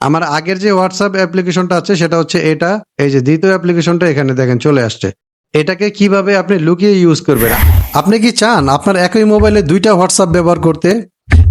আমার আগের যে হোয়াটসঅ্যাপ অ্যাপ্লিকেশনটা আছে, সেটা হচ্ছে এটা। এই যে দ্বিতীয় অ্যাপ্লিকেশনটা এখানে দেখেন, চলে আসছে। এটাকে কীভাবে আপনি লুকিয়ে ইউজ করবেন? আপনি কি চান আপনার একই মোবাইলে দুইটা হোয়াটসঅ্যাপ ব্যবহার করতে?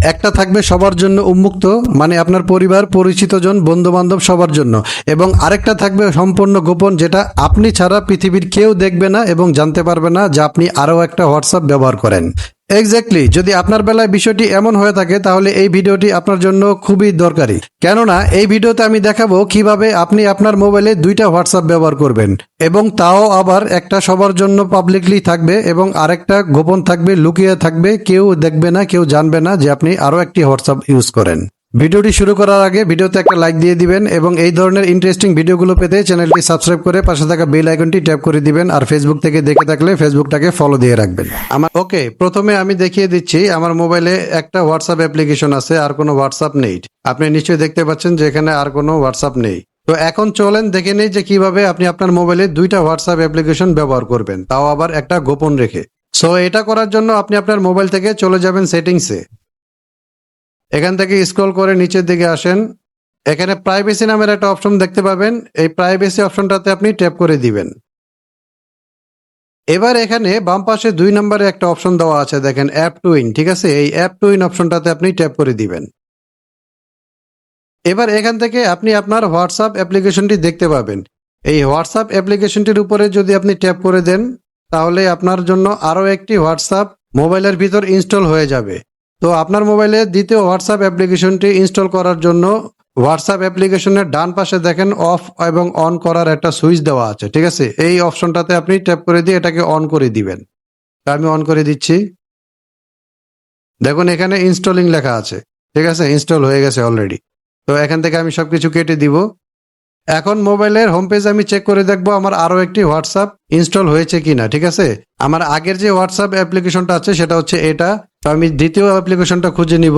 একটা থাকবে সবার জন্য উন্মুক্ত মানে আপনার পরিবার পরিচিতজন বন্ধু বান্ধব সবার জন্য। এবং আরেকটা থাকবে সম্পূর্ণ গোপন, যেটা আপনি ছাড়া পৃথিবীর কেউ দেখবে না এবং জানতে পারবে না যে আপনি আরও একটা হোয়াটসঅ্যাপ ব্যবহার করেন। এক্স্যাক্টলি যদি আপনার বেলায় বিষয়টি এমন হয়ে থাকে, তাহলে এই ভিডিওটি আপনার জন্য খুবই দরকারি। কেননা, এই ভিডিওতে আমি দেখাবো কীভাবে আপনি আপনার মোবাইলে দুইটা হোয়াটসঅ্যাপ ব্যবহার করবেন এবং তাও আবার একটা সবার জন্য পাবলিকলি থাকবে এবং আরেকটা গোপন থাকবে, লুকিয়ে থাকবে, কেউ দেখবে না, কেউ জানবে না যে আপনি আরও একটি হোয়াটসঅ্যাপ ইউজ করেন। ভিডিওটি শুরু করার আগে ভিডিওতে একটা লাইক দিয়ে দিবেন এবং এই ধরনের ইন্টারেস্টিং ভিডিওগুলো পেতে চ্যানেলটি সাবস্ক্রাইব করে পাশে থাকা বেল আইকনটি ট্যাপ করে দিবেন আর ফেসবুক থেকে দেখে থাকলে ফেসবুকটাকে ফলো দিয়ে রাখবেন। আমার ওকে প্রথমে আমি দেখিয়ে দিচ্ছি, আমার মোবাইলে একটা হোয়াটসঅ্যাপ অ্যাপ্লিকেশন আছে, আর কোনো হোয়াটসঅ্যাপ নেই। আপনি নিশ্চয়ই দেখতে পাচ্ছেন যে এখানে আর কোনো হোয়াটসঅ্যাপ নেই। তো এখন চলেন দেখে নেই যে কীভাবে আপনি আপনার মোবাইলে দুইটা হোয়াটসঅ্যাপ অ্যাপ্লিকেশন ব্যবহার করবেন। তাও আবার একটা গোপন রেখে। সো এটা করার জন্য আপনি আপনার মোবাইল থেকে চলে যাবেন সেটিংসে এখান থেকে স্ক্রল করে নিচের দিকে আসেন। এখানে প্রাইভেসি নামের একটা অপশন দেখতে পাবেন। এই প্রাইভেসি অপশনটাতে আপনি ট্যাপ করে দিবেন। এবার এখানে বাম পাশে দুই নম্বরে একটা অপশন দেওয়া আছে, দেখেন অ্যাপ টু ইন ঠিক আছে? এই অ্যাপ টু ইন অপশনটাতে আপনি ট্যাপ করে দিবেন। এবার এখান থেকে আপনি আপনার হোয়াটসঅ্যাপ অ্যাপ্লিকেশনটি দেখতে পাবেন। এই হোয়াটসঅ্যাপ অ্যাপ্লিকেশনটির উপরে যদি আপনি ট্যাপ করে দেন, তাহলে আপনার জন্য আরও একটি হোয়াটসঅ্যাপ মোবাইলের ভিতর ইনস্টল হয়ে যাবে। তো আপনার মোবাইলে দ্বিতীয় হোয়াটসঅ্যাপ অ্যাপ্লিকেশনটি ইনস্টল করার জন্য হোয়াটসঅ্যাপ অ্যাপ্লিকেশনের ডান পাশে দেখেন অফ এবং অন করার একটা সুইচ দেওয়া আছে, ঠিক আছে? এই অপশনটাতে আপনি ট্যাপ করে দিয়ে এটাকে অন করে দিবেন। আমি অন করে দিচ্ছি। দেখুন, এখানে ইনস্টলিং লেখা আছে, ঠিক আছে? ইনস্টল হয়ে গেছে অলরেডি তো এখান থেকে আমি সব কিছু কেটে দিব। এখন মোবাইলের হোম পেজ আমি চেক করে দেখব আমার আরও একটি হোয়াটসঅ্যাপ ইনস্টল হয়েছে কিনা, ঠিক আছে? আমার আগের যে হোয়াটসঅ্যাপ অ্যাপ্লিকেশনটা আছে সেটা হচ্ছে এটা। তো আমি দ্বিতীয় অ্যাপ্লিকেশনটা খুঁজে নিব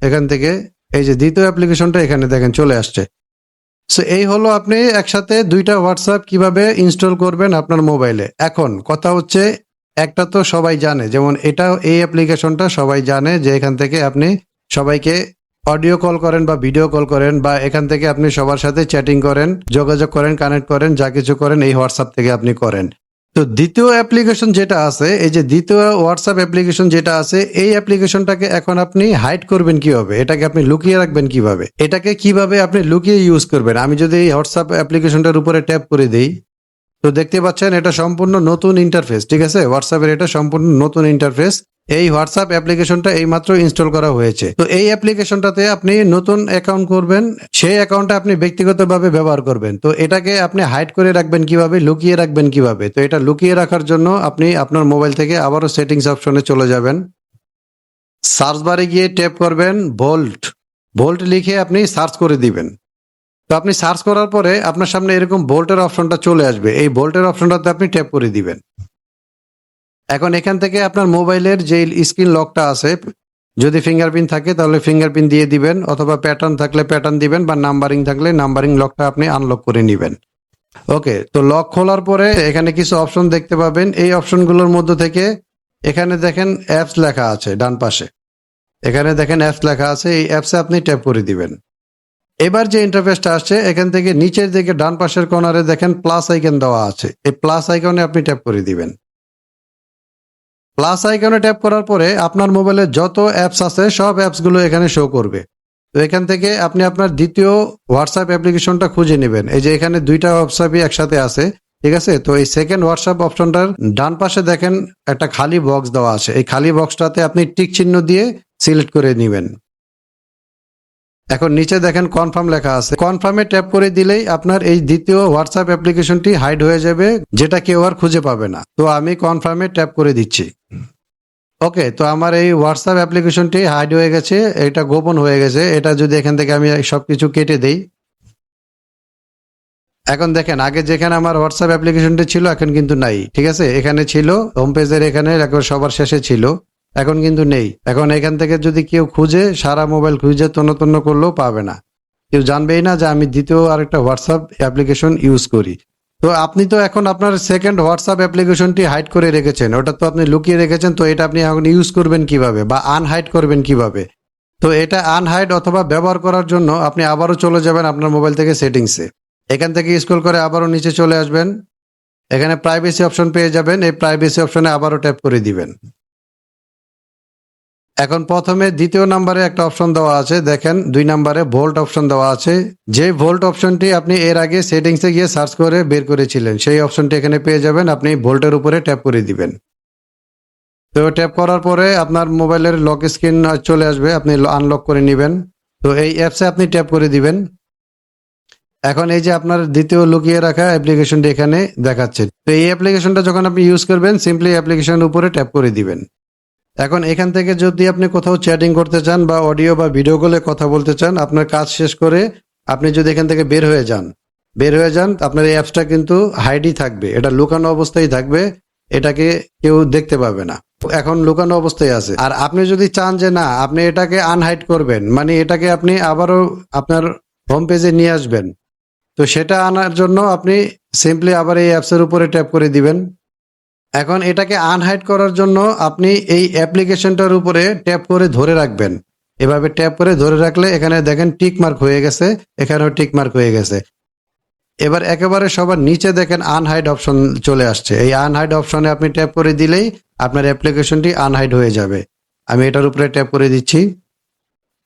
এখান থেকে। এই যে দ্বিতীয় অ্যাপ্লিকেশনটা এখানে দেখেন চলে আসছে। সো এই হলো আপনি একসাথে দুইটা হোয়াটসঅ্যাপ কীভাবে ইনস্টল করবেন আপনার মোবাইলে। এখন কথা হচ্ছে, একটা তো সবাই জানে, যেমন এটা, এই অ্যাপ্লিকেশনটা সবাই জানে যে এখান থেকে আপনি সবাইকে অডিও কল করেন বা ভিডিও কল করেন বা এখান থেকে আপনি সবার সাথে চ্যাটিং করেন, যোগাযোগ করেন কানেক্ট করেন, যা কিছু করেন এই হোয়াটসঅ্যাপ থেকে আপনি করেন। তো দ্বিতীয় অ্যাপ্লিকেশন যেটা আছে, এই যে দ্বিতীয় হোয়াটসঅ্যাপ অ্যাপ্লিকেশন যেটা আছে, এই অ্যাপ্লিকেশনটাকে এখন আপনি হাইড করবেন কীভাবে? এটাকে আপনি লুকিয়ে রাখবেন কীভাবে? এটাকে কীভাবে আপনি লুকিয়ে ইউজ করবেন? আমি যদি এই হোয়াটসঅ্যাপ অ্যাপ্লিকেশনটার উপরে ট্যাপ করে দিই, তো দেখতে পাচ্ছেন এটা সম্পূর্ণ নতুন ইন্টারফেস ঠিক আছে? হোয়াটসঅ্যাপের এটা সম্পূর্ণ নতুন ইন্টারফেস এই হোয়াটসঅ্যাপ অ্যাপ্লিকেশনটা এইমাত্র ইনস্টল করা হয়েছে। তো এই অ্যাপ্লিকেশনটাতে আপনি নতুন অ্যাকাউন্ট করবেন, সেই অ্যাকাউন্টটা আপনি ব্যক্তিগতভাবে ব্যবহার করবেন। তো এটাকে আপনি হাইড করে রাখবেন কীভাবে, লুকিয়ে রাখবেন কীভাবে? তো এটা লুকিয়ে রাখার জন্য আপনি আপনার মোবাইল থেকে আবারও সেটিংস অপশনে চলে যাবেন। সার্চ বারে গিয়ে ট্যাপ করবেন ভোল্ট ভোল্ট লিখে আপনি সার্চ করে দিবেন। তো আপনি সার্চ করার পরে আপনার সামনে এরকম ভোল্টের অপশনটা চলে আসবে। এই ভোল্টের অপশনটাতে আপনি ট্যাপ করে দিবেন। এখন এখান থেকে আপনার মোবাইলের যে স্ক্রিন লকটা আছে, যদি ফিঙ্গারপ্রিন্ট থাকে তাহলে ফিঙ্গারপ্রিন্ট দিয়ে দিবেন, অথবা প্যাটার্ন থাকলে প্যাটার্ন দিবেন বা নাম্বারিং থাকলে নাম্বারিং লকটা আপনি আনলক করে নেবেন। ওকে তো লক খোলার পরে এখানে কিছু অপশন দেখতে পাবেন। এই অপশনগুলোর মধ্যে থেকে এখানে দেখেন অ্যাপস লেখা আছে ডান পাশে। এখানে দেখেন অ্যাপস লেখা আছে, এই অ্যাপসে আপনি ট্যাপ করে দিবেন। এবার যে ইন্টারফেসটা আসছে, এখান থেকে নিচের দিকে ডান পাশের কর্নারে দেখেন প্লাস আইকন দেওয়া আছে। এই প্লাস আইকনে আপনি ট্যাপ করে দিবেন। প্লাস আইকনে ট্যাপ করার পরে আপনার মোবাইলে যত অ্যাপস আছে, সব অ্যাপসগুলো এখানে শো করবে। তো এখান থেকে আপনি আপনার দ্বিতীয় হোয়াটসঅ্যাপ অ্যাপ্লিকেশনটা খুঁজে নেবেন। এই যে এখানে দুইটা হোয়াটসঅ্যাপই একসাথে আছে, ঠিক আছে? তো এই সেকেন্ড হোয়াটসঅ্যাপ অপশনটার ডান পাশে দেখেন একটা খালি বক্স দেওয়া আছে। এই খালি বক্সটাতে আপনি টিক চিহ্ন দিয়ে সিলেক্ট করে নেবেন। এখন নিচে দেখেন কনফার্ম লেখা আছে। কনফার্মে ট্যাপ করে দিলেই আপনার এই দ্বিতীয় হোয়াটসঅ্যাপ অ্যাপ্লিকেশনটি হাইড হয়ে যাবে, যেটা কেউ আর খুঁজে পাবে না। তো আমি কনফার্মে ট্যাপ করে দিচ্ছি। ওকে তো আমার এই হোয়াটসঅ্যাপ অ্যাপ্লিকেশনটি হাইড হয়ে গেছে, এটা গোপন হয়ে গেছে। এটা যদি এখান থেকে আমি সব কিছু কেটে দেই। এখন দেখেন, আগে যেখানে আমার হোয়াটসঅ্যাপ অ্যাপ্লিকেশনটি ছিল, এখন কিন্তু নাই। ঠিক আছে? এখানে ছিল হোম পেজের এখানে একবার সবার শেষে ছিল। এখন কিন্তু নেই। এখন এখান থেকে যদি কেউ খুঁজে, সারা মোবাইল খুঁজে তন্ন তন্ন করলেও পাবে না। কেউ জানবেই না যে আমি দ্বিতীয় আরেকটা হোয়াটসঅ্যাপ অ্যাপ্লিকেশন ইউজ করি। তো আপনি তো এখন আপনার সেকেন্ড হোয়াটসঅ্যাপ অ্যাপ্লিকেশনটি হাইড করে রেখেছেন। ওটা তো আপনি লুকিয়ে রেখেছেন, তো এটা আপনি এখন ইউজ করবেন কীভাবে বা আনহাইড করবেন কীভাবে? তো এটা আনহাইড অথবা ব্যবহার করার জন্য আপনি আবারও চলে যাবেন আপনার মোবাইল থেকে সেটিংসে এখান থেকে স্ক্রল করে আবারও নিচে চলে আসবেন। এখানে প্রাইভেসি অপশন পেয়ে যাবেন। এই প্রাইভেসি অপশনে আবারও ট্যাপ করে দিবেন। এখন প্রথমে দ্বিতীয় নম্বরে একটা অপশন দেওয়া আছে, দেখেন দুই নম্বরে ভোল্ট অপশন দেওয়া আছে। যে ভোল্ট অপশনটি আপনি এর আগে সেটিংসে গিয়ে সার্চ করে বের করেছিলেন, সেই অপশনটি এখানে পেয়ে যাবেন, আপনি ভোল্টের উপরে ট্যাপ করে দিবেন। তো ট্যাপ করার পরে আপনার মোবাইলের লক স্ক্রিন চলে আসবে, আপনি আনলক করে নেবেন। তো এই অ্যাপসে আপনি ট্যাপ করে দিবেন। এখন এই যে আপনার দ্বিতীয় লুকিয়ে রাখা অ্যাপ্লিকেশনটি এখানে দেখাচ্ছে। তো এই অ্যাপ্লিকেশনটা যখন আপনি ইউজ করবেন, সিম্পলি অ্যাপ্লিকেশনের উপরে ট্যাপ করে দিবেন। এখন এখান থেকে যদি আপনি কোথাও চ্যাটিং করতে চান বা অডিও বা ভিডিও কলে কথা বলতে চান, আপনার কাজ শেষ করে আপনি যদি এখান থেকে বের হয়ে যান, বের হয়ে যান, আপনার এই অ্যাপসটা কিন্তু হাইডই থাকবে। এটা লুকানো অবস্থায় থাকবে, এটাকে কেউ দেখতে পাবে না। এখন লুকানো অবস্থায় আছে। আর আপনি যদি চান যে না, আপনি এটাকে আনহাইড করবেন মানে এটাকে আপনি আবারও আপনার হোম পেজে নিয়ে আসবেন, তো সেটা আনার জন্য আপনি সিম্পলি আবার এই অ্যাপসের উপরে ট্যাপ করে দিবেন। এখন এটাকে আনহাইড করার জন্য আপনি এই অ্যাপ্লিকেশনটার উপরে ট্যাপ করে ধরে রাখবেন। এভাবে ট্যাপ করে ধরে রাখলে এখানে দেখেন টিক মার্ক হয়ে গেছে, এখানেও টিক মার্ক হয়ে গেছে। এবার একেবারে সবার নিচে দেখেন আনহাইড অপশন চলে আসছে। এই আনহাইড অপশনে আপনি ট্যাপ করে দিলেই আপনার অ্যাপ্লিকেশনটি আনহাইড হয়ে যাবে। আমি এটার উপরে ট্যাপ করে দিচ্ছি।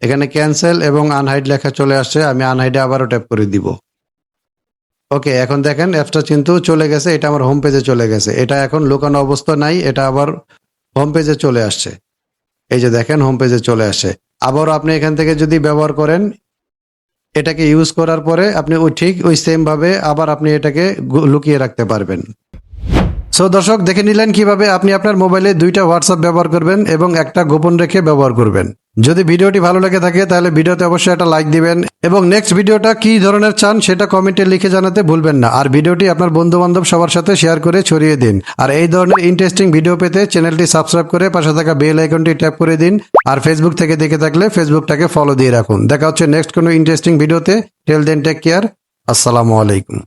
এখানে ক্যান্সেল এবং আনহাইড লেখা চলে আসছে, আমি আনহাইডে আবারও ট্যাপ করে দিব। ওকে এখন দেখেন অ্যাপসটা কিন্তু চলে গেছে, এটা আমার হোম পেজে চলে গেছে। এটা এখন লুকানো অবস্থা নাই, এটা আবার হোম পেজে চলে আসছে। এই যে দেখেন হোম পেজে চলে আসে আবার আপনি এখান থেকে যদি ব্যবহার করেন, এটাকে ইউজ করার পরে আপনি ওই ঠিক ওই সেম ভাবে আবার আপনি এটাকে লুকিয়ে রাখতে পারবেন। সো দর্শক, দেখে নিলেন কীভাবে আপনি আপনার মোবাইলে দুইটা হোয়াটসঅ্যাপ ব্যবহার করবেন এবং একটা গোপন রেখে ব্যবহার করবেন। যদি ভিডিওটি ভালো লেগে থাকে, তাহলে ভিডিওতে অবশ্যই একটা লাইক দিবেন এবং নেক্সট ভিডিওটা কি ধরনের চান সেটা কমেন্টে লিখে জানাতে ভুলবেন না। আর ভিডিওটি আপনার বন্ধু বান্ধব সবার সাথে শেয়ার করে ছড়িয়ে দিন। আর এই ধরনের ইন্টারেস্টিং ভিডিও পেতে চ্যানেলটি সাবস্ক্রাইব করে পাশে থাকা বেল আইকনটি ট্যাপ করে দিন। আর ফেসবুক থেকে দেখে থাকলে ফেসবুকটাকে ফলো দিয়ে রাখুন। দেখা হচ্ছে নেক্সট কোনো ইন্টারেস্টিং ভিডিওতে টেল দেন টেক কেয়ার আসসালামু আলাইকুম।